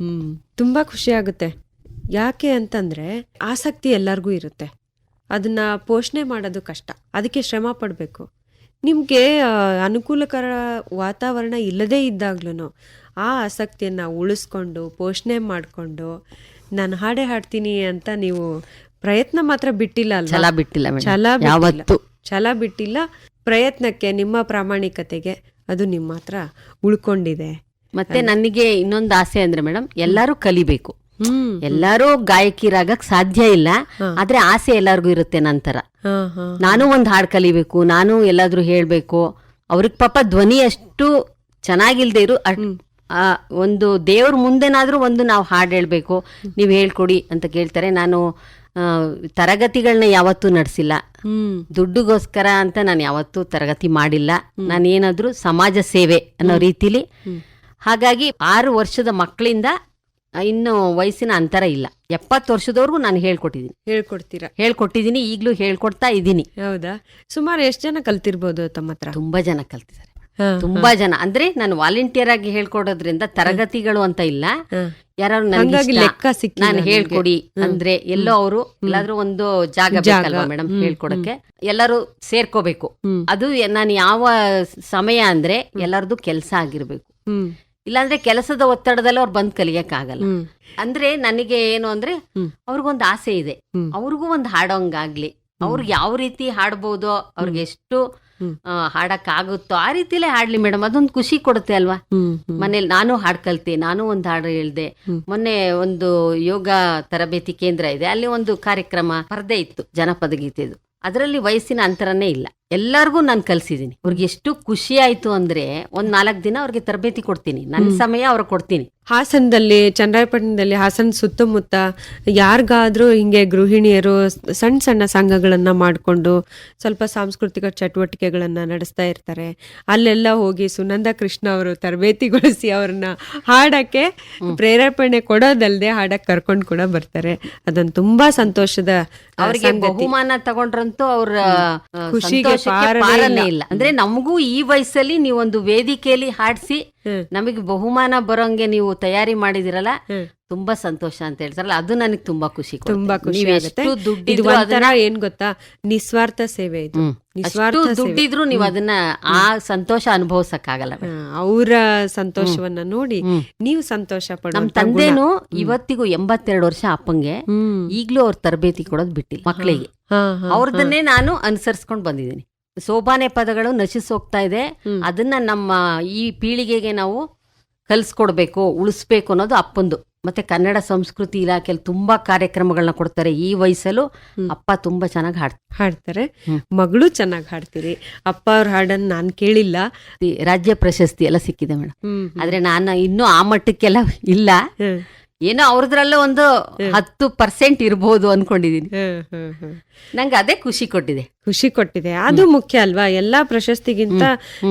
ತುಂಬಾ ಖುಷಿ ಆಗುತ್ತೆ. ಯಾಕೆ ಅಂತಂದ್ರೆ ಆಸಕ್ತಿ ಎಲ್ಲರಿಗೂ ಇರುತ್ತೆ. ಅದನ್ನ ಪೋಷಣೆ ಮಾಡೋದು ಕಷ್ಟ. ಅದಕ್ಕೆ ಶ್ರಮ ಪಡಬೇಕು. ನಿಮ್ಗೆ ಅನುಕೂಲಕರ ವಾತಾವರಣ ಇಲ್ಲದೇ ಇದ್ದಾಗ್ಲೂ ಆ ಆಸಕ್ತಿಯನ್ನ ಉಳಿಸ್ಕೊಂಡು ಪೋಷಣೆ ಮಾಡಿಕೊಂಡು ನಾನು ಹಾಡೇ ಹಾಡ್ತೀನಿ ಅಂತ ನೀವು ಪ್ರಯತ್ನ ಮಾತ್ರ ಬಿಟ್ಟಿಲ್ಲ ಛಲ ಬಿಟ್ಟಿಲ್ಲ ಛಲ ಬಿಟ್ಟಿಲ್ಲ. ಯಾವತ್ತು. ಛಲ ಬಿಟ್ಟಿಲ್ಲ. ಪ್ರಯತ್ನಕ್ಕೆ ನಿಮ್ಮ ಪ್ರಾಮಾಣಿಕತೆಗೆ ಅದು ನಿಮ್ಮ ಹತ್ರ ಉಳ್ಕೊಂಡಿದೆ. ಮತ್ತೆ ನನಗೆ ಇನ್ನೊಂದು ಆಸೆ ಅಂದ್ರೆ ಮೇಡಮ್ ಎಲ್ಲರೂ ಕಲಿಬೇಕು. ಎಲ್ಲಾರು ಗಾಯಕಿರಾಗಕ್ ಸಾಧ್ಯ ಇಲ್ಲ. ಆದ್ರೆ ಆಸೆ ಎಲ್ಲಾರ್ಗು ಇರುತ್ತೆ ನಂತರ. ನಾನು ಒಂದ್ ಹಾಡ್ ಕಲಿಬೇಕು ನಾನು ಎಲ್ಲಾದ್ರೂ ಹೇಳ್ಬೇಕು. ಅವ್ರಿಗೆ ಪಾಪ ಧ್ವನಿ ಅಷ್ಟು ಚೆನ್ನಾಗಿಲ್ದೇ ಇರು ಒಂದು ದೇವ್ರ ಮುಂದೆನಾದ್ರೂ ಒಂದು ನಾವು ಹಾಡು ಹೇಳ್ಬೇಕು. ನೀವು ಹೇಳ್ಕೊಡಿ ಅಂತ ಕೇಳ್ತಾರೆ. ನಾನು ತರಗತಿಗಳನ್ನ ಯಾವತ್ತೂ ನಡೆಸಿಲ್ಲ. ದುಡ್ಡುಗೋಸ್ಕರ ಅಂತ ನಾನು ಯಾವತ್ತೂ ತರಗತಿ ಮಾಡಿಲ್ಲ. ನಾನು ಏನಾದರೂ ಸಮಾಜ ಸೇವೆ ಅನ್ನೋ ರೀತಿಲಿ. ಹಾಗಾಗಿ ಆರು ವರ್ಷದ ಮಕ್ಕಳಿಂದ ಇನ್ನು ವಯಸ್ಸಿನ ಅಂತರ ಇಲ್ಲ. ಎಪ್ಪತ್ತು ವರ್ಷದವರೆಗೂ ನಾನು ಹೇಳ್ಕೊಟ್ಟಿದ್ದೀನಿ ಹೇಳ್ಕೊಡ್ತೀರಾ? ಹೇಳ್ಕೊಟ್ಟಿದ್ದೀನಿ ಈಗಲೂ ಹೇಳ್ಕೊಡ್ತಾ ಇದ್ದೀನಿ ಹೌದಾ? ಸುಮಾರು ಎಷ್ಟು ಜನ ಕಲ್ತಿರ್ಬೋದು ತಮ್ಮ ಹತ್ರ? ತುಂಬಾ ಜನ ಕಲ್ತಿದ್ದಾರೆ. ತುಂಬಾ ಜನ. ಅಂದ್ರೆ ನಾನು ವಾಲಂಟಿಯರ್ ಆಗಿ ಹೇಳ್ಕೊಡೋದ್ರಿಂದ ತರಗತಿಗಳು ಅಂತ ಇಲ್ಲ. ಯಾರು ಹಂಗಾಗಿ ಲೆಕ್ಕ ಸಿಕ್ಕಿ ನಾನು ಹೇಳ್ಕೊಡಿ ಅಂದ್ರೆ ಎಲ್ಲೋ ಅವರು ಎಲ್ಲಾದ್ರೂ ಒಂದು ಜಾಗ. ಬೇಕಲ್ವಾ ಮೇಡಮ್ ಹೇಳ್ಕೊಡಕ್ಕೆ? ಎಲ್ಲರೂ ಸೇರ್ಕೋಬೇಕು. ಅದು ನಾನು ಯಾವ ಸಮಯ ಅಂದ್ರೆ ಎಲ್ಲರದು ಕೆಲಸ ಆಗಿರ್ಬೇಕು. ಇಲ್ಲಾಂದ್ರೆ ಕೆಲಸದ ಒತ್ತಡದಲ್ಲಿ ಅವ್ರು ಬಂದ್ ಕಲಿಯಕ್ ಆಗಲ್ಲ ಅಂದ್ರೆ ನನಗೆ ಏನು ಅಂದ್ರೆ. ಅವ್ರಿಗೊಂದು ಆಸೆ ಇದೆ. ಅವ್ರಿಗೂ ಒಂದು ಹಾಡೋಂಗಾಗ್ಲಿ. ಅವ್ರಿಗೆ ಯಾವ ರೀತಿ ಹಾಡ್ಬೋದು ಅವ್ರಿಗೆ ಎಷ್ಟು ಹ್ಮ್. ಆ, ಹಾಡಕ್ ಆಗುತ್ತೋ ಆ ರೀತಿಲೇ ಹಾಡ್ಲಿ ಮೇಡಮ್. ಅದೊಂದು ಖುಷಿ ಕೊಡುತ್ತೆ ಅಲ್ವಾ. ಮನೇಲಿ ನಾನು ಹಾಡ್ ಕಲ್ತೆ ನಾನು ಒಂದು ಹಾಡು ಹೇಳ್ದೆ. ಮೊನ್ನೆ ಒಂದು ಯೋಗ ತರಬೇತಿ ಕೇಂದ್ರ ಇದೆ ಅಲ್ಲಿ ಒಂದು ಕಾರ್ಯಕ್ರಮ ಸ್ಪರ್ಧೆ ಇತ್ತು ಜನಪದ ಗೀತೆದು. ಅದರಲ್ಲಿ ವಯಸ್ಸಿನ ಅಂತರನೇ ಇಲ್ಲ. ಎಲ್ಲರಿಗೂ ನಾನು ಕಲ್ಸಿದ್ದೀನಿ ಅವ್ರಿಗೆ ಎಷ್ಟು ಖುಷಿ ಆಯ್ತು ಅಂದ್ರೆ ಒಂದ್ ನಾಲ್ಕು ದಿನ ಅವ್ರಿಗೆ ತರಬೇತಿ ಕೊಡ್ತೀನಿ. ನನ್ನ ಸಮಯ ಅವ್ರಿಗೆ ಕೊಡ್ತೀನಿ. ಹಾಸನದಲ್ಲಿ ಚನ್ನರಾಯಪಟ್ಟಣದಲ್ಲಿ ಹಾಸನ ಸುತ್ತಮುತ್ತ ಯಾರಿಗಾದ್ರೂ ಹಿಂಗೆ ಗೃಹಿಣಿಯರು ಸಣ್ಣ ಸಣ್ಣ ಸಂಘಗಳನ್ನ ಮಾಡಿಕೊಂಡು ಸ್ವಲ್ಪ ಸಾಂಸ್ಕೃತಿಕ ಚಟುವಟಿಕೆಗಳನ್ನ ನಡೆಸ್ತಾ ಇರ್ತಾರೆ ಅಲ್ಲೆಲ್ಲ ಹೋಗಿ ಸುನಂದ ಕೃಷ್ಣ ಅವರು ತರಬೇತಿಗೊಳಿಸಿ ಅವ್ರನ್ನ ಹಾಡಕ್ಕೆ ಪ್ರೇರೇಪಣೆ ಕೊಡೋದಲ್ಲದೆ ಹಾಡಕ್ಕೆ ಕರ್ಕೊಂಡು ಕೂಡ ಬರ್ತಾರೆ ಅದೊಂದು ತುಂಬಾ ಸಂತೋಷದ ಅವರಿಗೆ. ಬಹುಮಾನ ತಗೊಂಡ್ರಂತೂ ಅವ್ರ ಖುಷಿಗೆ ಇಲ್ಲ. ಅಂದ್ರೆ ನಮಗೂ ಈ ವಯಸ್ಸಲ್ಲಿ ನೀವೊಂದು ವೇದಿಕೆಯಲ್ಲಿ ಹಾಡ್ಸಿ. ನಮಗೆ ಬಹುಮಾನ ಬರೋಂಗೆ ನೀವು ತಯಾರಿ ಮಾಡಿದಿರಲ್ಲ ತುಂಬಾ ಸಂತೋಷ ಅಂತ ಹೇಳ್ತಾರಲ್ಲ ಅದು ನನಗೆ ತುಂಬಾ ಖುಷಿ. ತುಂಬಾ ಖುಷಿ ಇದು ಒಂಥರ ಏನ್ ಗೊತ್ತಾ? ನಿಸ್ವಾರ್ಥ ಸೇವೆ ಇದು. ನಿಸ್ವಾರ್ಥ ಸೇವೆ. ದುಡ್ಡಿದ್ರು ನೀವು ಅದನ್ನ ಆ ಸಂತೋಷ ಅನುಭವಿಸಕ್ಕಾಗಲ್ಲ ಆಗಲ್ಲ ಅವರ ಸಂತೋಷವನ್ನ ನೋಡಿ. ನೀವು ಸಂತೋಷ ನಮ್ ಪಡುವಂತ ತಂದೆನು ಇವತ್ತಿಗೂ ಎಂಬತ್ತೆರಡು ವರ್ಷ ಅಪ್ಪಂಗೆ ಈಗ್ಲೂ ಅವ್ರ ತರಬೇತಿ ಕೊಡೋದು ಬಿಟ್ಟಿಲ್ಲ ಮಕ್ಕಳಿಗೆ ಅವ್ರದನ್ನೇ ನಾನು ಅನುಸರಿಸ್ಕೊಂಡು ಬಂದಿದ್ದೀನಿ. ಸೋಬಾನೆ ಪದಗಳು ನಶಿಸೋಗ್ತಾ ಇದೆ. ಅದನ್ನ ನಮ್ಮ ಈ ಪೀಳಿಗೆಗೆ ನಾವು ಕಲ್ಸ್ಕೊಡ್ಬೇಕು ಉಳಿಸ್ಬೇಕು ಅನ್ನೋದು ಅಪ್ಪಂದು. ಮತ್ತೆ ಕನ್ನಡ ಸಂಸ್ಕೃತಿ ಇಲಾಖೆಯಲ್ಲಿ ತುಂಬಾ ಕಾರ್ಯಕ್ರಮಗಳನ್ನ ಕೊಡ್ತಾರೆ ಈ ವಯಸ್ಸಲ್ಲೂ. ಅಪ್ಪ ತುಂಬಾ ಚೆನ್ನಾಗಿ ಹಾಡ್ ಹಾಡ್ತಾರೆ. ಮಗಳು ಚೆನ್ನಾಗಿ ಹಾಡ್ತೀರಿ. ಅಪ್ಪ ಅವ್ರ ಹಾಡನ್ನ ನಾನ್ ಕೇಳಿಲ್ಲ. ರಾಜ್ಯ ಪ್ರಶಸ್ತಿ ಎಲ್ಲ ಸಿಕ್ಕಿದೆ ಮೇಡಮ್ ಆದ್ರೆ ನಾನು ಇನ್ನೂ ಆ ಮಟ್ಟಕ್ಕೆಲ್ಲ ಇಲ್ಲ. ಏನೋ ಅವ್ರದ್ರಲ್ಲೇ ಒಂದು ಹತ್ತು ಪರ್ಸೆಂಟ್ ಇರ್ಬೋದು ಅನ್ಕೊಂಡಿದೀನಿ. ನಂಗೆ ಅದೇ ಖುಷಿ ಕೊಟ್ಟಿದೆ. ಖುಷಿ ಕೊಟ್ಟಿದೆ. ಅದು ಮುಖ್ಯ ಅಲ್ವಾ? ಎಲ್ಲಾ ಪ್ರಶಸ್ತಿಗಿಂತ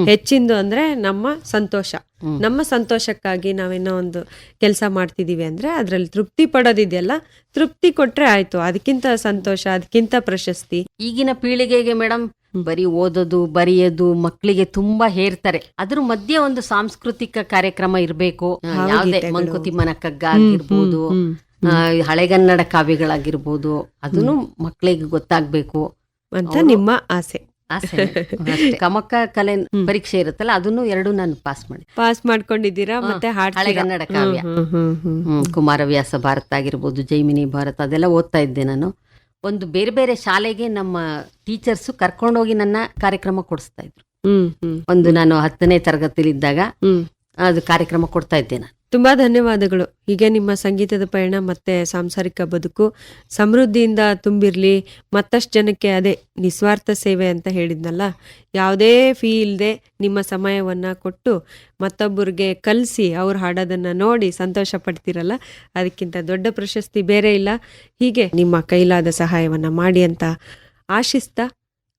ಹೆಚ್ಚಿಂದು ಅಂದ್ರೆ ನಮ್ಮ ಸಂತೋಷ. ನಮ್ಮ ಸಂತೋಷಕ್ಕಾಗಿ ನಾವೇನೋ ಒಂದು ಕೆಲಸ ಮಾಡ್ತಿದೀವಿ ಅಂದ್ರೆ ಅದ್ರಲ್ಲಿ ತೃಪ್ತಿ ಪಡೋದಿದೆಯಲ್ಲ ತೃಪ್ತಿ ಕೊಟ್ರೆ ಆಯ್ತು. ಅದಕ್ಕಿಂತ ಸಂತೋಷ ಅದಕ್ಕಿಂತ ಪ್ರಶಸ್ತಿ. ಈಗಿನ ಪೀಳಿಗೆಗೆ ಮೇಡಮ್ ಬರೀ ಓದೋದು ಬರೆಯೋದು ಮಕ್ಕಳಿಗೆ ತುಂಬಾ ಹೇರ್ತಾರೆ ಅದ್ರ ಮಧ್ಯೆ ಒಂದು ಸಾಂಸ್ಕೃತಿಕ ಕಾರ್ಯಕ್ರಮ ಇರಬೇಕು. ಯಾವುದೇ. ಮಂಕುತಿಮ್ಮನ ಕಗ್ಗ ಆಗಿರ್ಬೋದು ಹಳೆಗನ್ನಡ ಕಾವ್ಯಗಳಾಗಿರ್ಬೋದು ಅದನ್ನು ಮಕ್ಕಳಿಗೆ ಗೊತ್ತಾಗ್ಬೇಕು. ಅಂತ ನಿಮ್ಮ ಆಸೆ. ಕಮಕ. ಕಲೆ ಪರೀಕ್ಷೆ ಇರುತ್ತಲ್ಲ ಅದನ್ನು ಎರಡು ನಾನು ಪಾಸ್ ಮಾಡಿ. ಪಾಸ್ ಮಾಡ್ಕೊಂಡಿದ್ದೀರಾ? ಮತ್ತೆ ಹಳೆಗನ್ನಡ ಕಾವ್ಯ. ಕುಮಾರವ್ಯಾಸ ಭಾರತ ಆಗಿರ್ಬೋದು ಜೈಮಿನಿ ಭಾರತ ಅದೆಲ್ಲ ಓದ್ತಾ ಇದ್ದೆ ನಾನು. ಒಂದು ಬೇರೆ ಬೇರೆ ಶಾಲೆಗೆ ನಮ್ಮ ಟೀಚರ್ಸು ಕರ್ಕೊಂಡೋಗಿ ನನ್ನ ಕಾರ್ಯಕ್ರಮ ಕೊಡಿಸ್ತಾ ಇದ್ರು. ಒಂದು ನಾನು ಹತ್ತನೇ ತರಗತಿಲಿದ್ದಾಗ ಇದ್ದಾಗ ಅದು ಕಾರ್ಯಕ್ರಮ ಕೊಡ್ತಾ ಇದ್ದೆ ನಾನು. ತುಂಬಾ ಧನ್ಯವಾದಗಳು. ಹೀಗೆ ನಿಮ್ಮ ಸಂಗೀತದ ಪಯಣ ಮತ್ತೆ ಸಾಂಸಾರಿಕ ಬದುಕು ಸಮೃದ್ಧಿಯಿಂದ ತುಂಬಿರಲಿ. ಮತ್ತಷ್ಟು ಜನಕ್ಕೆ ಅದೇ ನಿಸ್ವಾರ್ಥ ಸೇವೆ ಅಂತ ಹೇಳಿದ್ನಲ್ಲ. ಯಾವುದೇ ಫೀ ಇಲ್ಲದೆ ನಿಮ್ಮ ಸಮಯವನ್ನ ಕೊಟ್ಟು ಮತ್ತೊಬ್ಬರಿಗೆ ಕಲಿಸಿ ಅವ್ರು ಹಾಡೋದನ್ನ ನೋಡಿ ಸಂತೋಷ ಪಡ್ತೀರಲ್ಲ. ಅದಕ್ಕಿಂತ ದೊಡ್ಡ ಪ್ರಶಸ್ತಿ ಬೇರೆ ಇಲ್ಲ. ಹೀಗೆ ನಿಮ್ಮ ಕೈಲಾದ ಸಹಾಯವನ್ನ ಮಾಡಿ ಅಂತ ಆಶಿಸ್ತಾ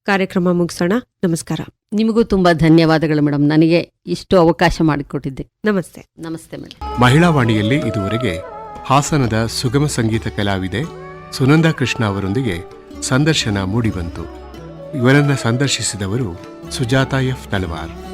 ಕಾರ್ಯಕ್ರಮ ಮುಗಿಸೋಣ. ನಮಸ್ಕಾರ. ನಿಮಗೂ ತುಂಬಾ ಧನ್ಯವಾದಗಳು ಮೇಡಮ್ ನನಗೆ ಇಷ್ಟು ಅವಕಾಶ ಮಾಡಿಕೊಟ್ಟಿದ್ದೆ ನಮಸ್ತೆ. ನಮಸ್ತೆ ಮೇಡಮ್ ಮಹಿಳಾ ವಾಣಿಯಲ್ಲಿ ಇದುವರೆಗೆ ಹಾಸನದ ಸುಗಮ ಸಂಗೀತ ಕಲಾವಿದೆ ಸುನಂದಾ ಕೃಷ್ಣ ಅವರೊಂದಿಗೆ ಸಂದರ್ಶನ ಮೂಡಿಬಂತು. ಇವರನ್ನ ಸಂದರ್ಶಿಸಿದವರು ಸುಜಾತ ಎಫ್ ತಳವಾರ್